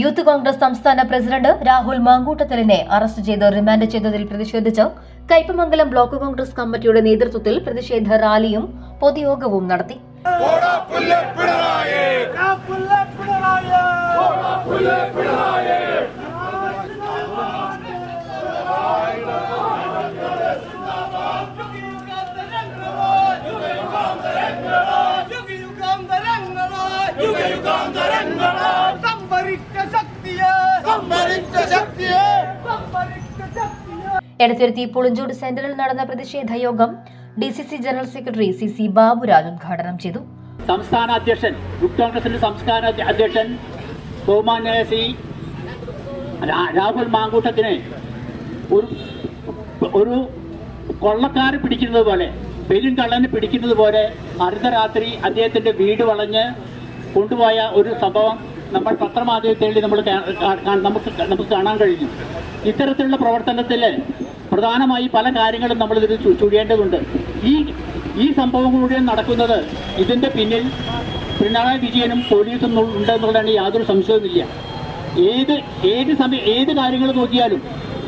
Youth Congress സംസ്ഥാന president Rahul മാങ്കൂട്ടത്തലിനെ arrest ചെയ്ത് റിമാൻഡ് ചെയ്തതിൽ പ്രതിഷേധിച്ച് കൈപ്പമംഗലം ബ്ലോക്ക് കോൺഗ്രസ് കമ്മിറ്റിയുടെ നേതൃത്വത്തിൽ പ്രതിഷേധ റാലിയും പൊതുയോഗവും നടത്തി. സംഭരിച്ച എടത്തിരുത്തി പുളിഞ്ചോട് സെന്ററിൽ നടന്ന പ്രതിഷേധ യോഗം D C C general secretary C C Baburaj ഉദ്ഘാടനം ചെയ്തു. സംസ്ഥാന അധ്യക്ഷൻ യൂത്ത് കോൺഗ്രസിന്റെ സംസ്ഥാന അധ്യക്ഷൻ ബഹുമാന്യ ശ്രീ രാഹുൽ മാങ്കൂട്ടത്തിനെ ഒരു ഒരു കൊള്ളക്കാരെ പിടിക്കുന്നത് പോലെ പെരും കള്ളനെ പിടിക്കുന്നത് പോലെ അർദ്ധരാത്രി അദ്ദേഹത്തിന്റെ വീട് വളഞ്ഞ് കൊണ്ടുപോയ ഒരു സംഭവം നമ്മൾ പത്രമാധ്യമത്തിൽ നമ്മൾ നമുക്ക് നമുക്ക് കാണാൻ കഴിഞ്ഞു. ഇത്തരത്തിലുള്ള പ്രവർത്തനത്തിൽ പ്രധാനമായി പല കാര്യങ്ങളും നമ്മൾ ഇതിൽ ചുഴിയേണ്ടതുണ്ട്. ഈ ഈ സംഭവം മുഴുവൻ നടക്കുന്നത് ഇതിന്റെ പിന്നിൽ പിണറായി വിജയനും പോലീസും ഉണ്ടെന്നുള്ളതാണ് യാതൊരു സംശയവുമില്ല. ഏത് ഏത് സമയം ഏത് കാര്യങ്ങൾ നോക്കിയാലും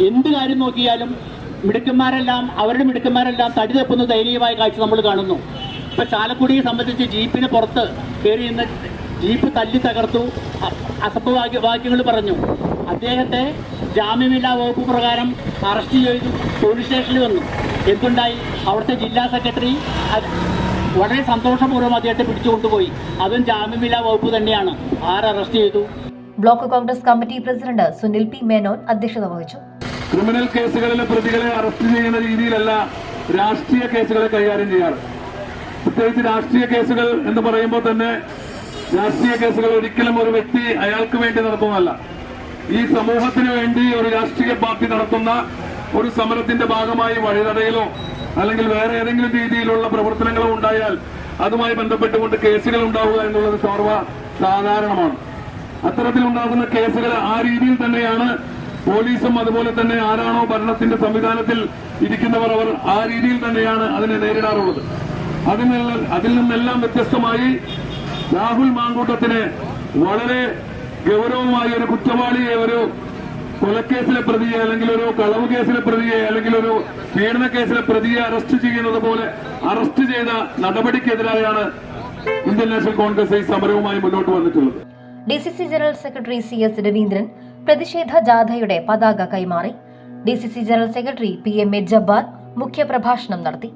എന്ത് കാര്യം നോക്കിയാലും മിടുക്കന്മാരെല്ലാം അവരുടെ മിടുക്കന്മാരെല്ലാം തടി തപ്പുന്ന ദയനീയമായ കാഴ്ച നമ്മൾ കാണുന്നു. ഇപ്പം ചാലക്കുടിയെ സംബന്ധിച്ച് ജീപ്പിന് പുറത്ത് കയറി നിന്ന് ജീപ്പ് തല്ലി തകർത്തു അ- അസഭ്യവാക്യ വാക്യങ്ങൾ പറഞ്ഞു. അദ്ദേഹത്തെ ജാമ്യമില്ലാ വകുപ്പ് പ്രകാരം അറസ്റ്റ് ചെയ്തു പോലീസ് സ്റ്റേഷനിൽ വന്നു. എന്തുണ്ടായി? അവിടുത്തെ ജില്ലാ സെക്രട്ടറി വളരെ സന്തോഷപൂർവം അദ്ദേഹത്തെ പിടിച്ചുകൊണ്ടുപോയി. അതും ജാമ്യമില്ലാ വകുപ്പ് തന്നെയാണ്. ആരെ അറസ്റ്റ് ചെയ്തു? Block Congress committee president Sunil P Menon അധ്യക്ഷത വഹിച്ചു. ക്രിമിനൽ കേസുകളിലെ പ്രതികളെ അറസ്റ്റ് ചെയ്യുന്ന രീതിയിലല്ല രാഷ്ട്രീയ കേസുകളെ കൈകാര്യം ചെയ്യാറ്. പ്രത്യേകിച്ച് രാഷ്ട്രീയ കേസുകൾ എന്ന് പറയുമ്പോൾ തന്നെ രാഷ്ട്രീയ കേസുകൾ ഒരിക്കലും ഒരു വ്യക്തി അയാൾക്ക് വേണ്ടി നടത്തുന്നതല്ല. ഈ സമൂഹത്തിന് വേണ്ടി ഒരു രാഷ്ട്രീയ പാർട്ടി നടത്തുന്ന ഒരു സമരത്തിന്റെ ഭാഗമായി വഴിതടയിലോ അല്ലെങ്കിൽ വേറെ ഏതെങ്കിലും രീതിയിലുള്ള പ്രവർത്തനങ്ങളോ ഉണ്ടായാൽ അതുമായി ബന്ധപ്പെട്ടുകൊണ്ട് കേസുകൾ ഉണ്ടാവുക എന്നുള്ളത് സർവ സാധാരണമാണ്. അത്തരത്തിലുണ്ടാകുന്ന കേസുകൾ ആ രീതിയിൽ തന്നെയാണ് പോലീസും അതുപോലെ തന്നെ ആരാണോ ഭരണത്തിന്റെ സംവിധാനത്തിൽ ഇരിക്കുന്നവർ അവർ ആ രീതിയിൽ തന്നെയാണ് അതിനെ നേരിടാറുള്ളത്. അതിൽ നിന്ന് അതിൽ നിന്നെല്ലാം വ്യത്യസ്തമായി രാഹുൽ മാങ്കൂട്ടത്തിന് വളരെ ഗൗരവമായ ഒരു കുറ്റവാളിയെ ഒരു കൊലക്കേസിലെ പ്രതിയെ അല്ലെങ്കിൽ ഒരു കളവ് കേസിലെ പ്രതിയെ അല്ലെങ്കിൽ ഒരു പീഡന കേസിലെ പ്രതിയെ അറസ്റ്റ് ചെയ്യുന്നത് പോലെ അറസ്റ്റ് ചെയ്ത നടപടിക്കെതിരായാണ് ഇന്ത്യൻ നാഷണൽ കോൺഗ്രസ് ഈ സമരവുമായി മുന്നോട്ട് വന്നിട്ടുള്ളത്. D C C general secretary C S Raveendran പ്രതിഷേധ ജാഥയുടെ പതാക കൈമാറി. D C C general secretary P M A Jabbar മുഖ്യപ്രഭാഷണം നടത്തി.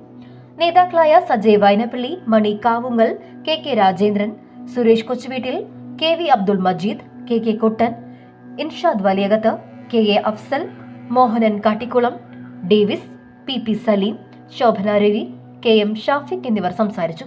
നേതാക്കളായ Sajay Vainappally Mani Kavungal K K Rajendran Suresh Kochuveettil K V Abdul Majeed K K Kuttan Inshad Valiyakath K A Afsal Mohanan Kattikkulam Davis P P Saleem Shobhana Ravi K M Shafeeq എന്നിവർ സംസാരിച്ചു.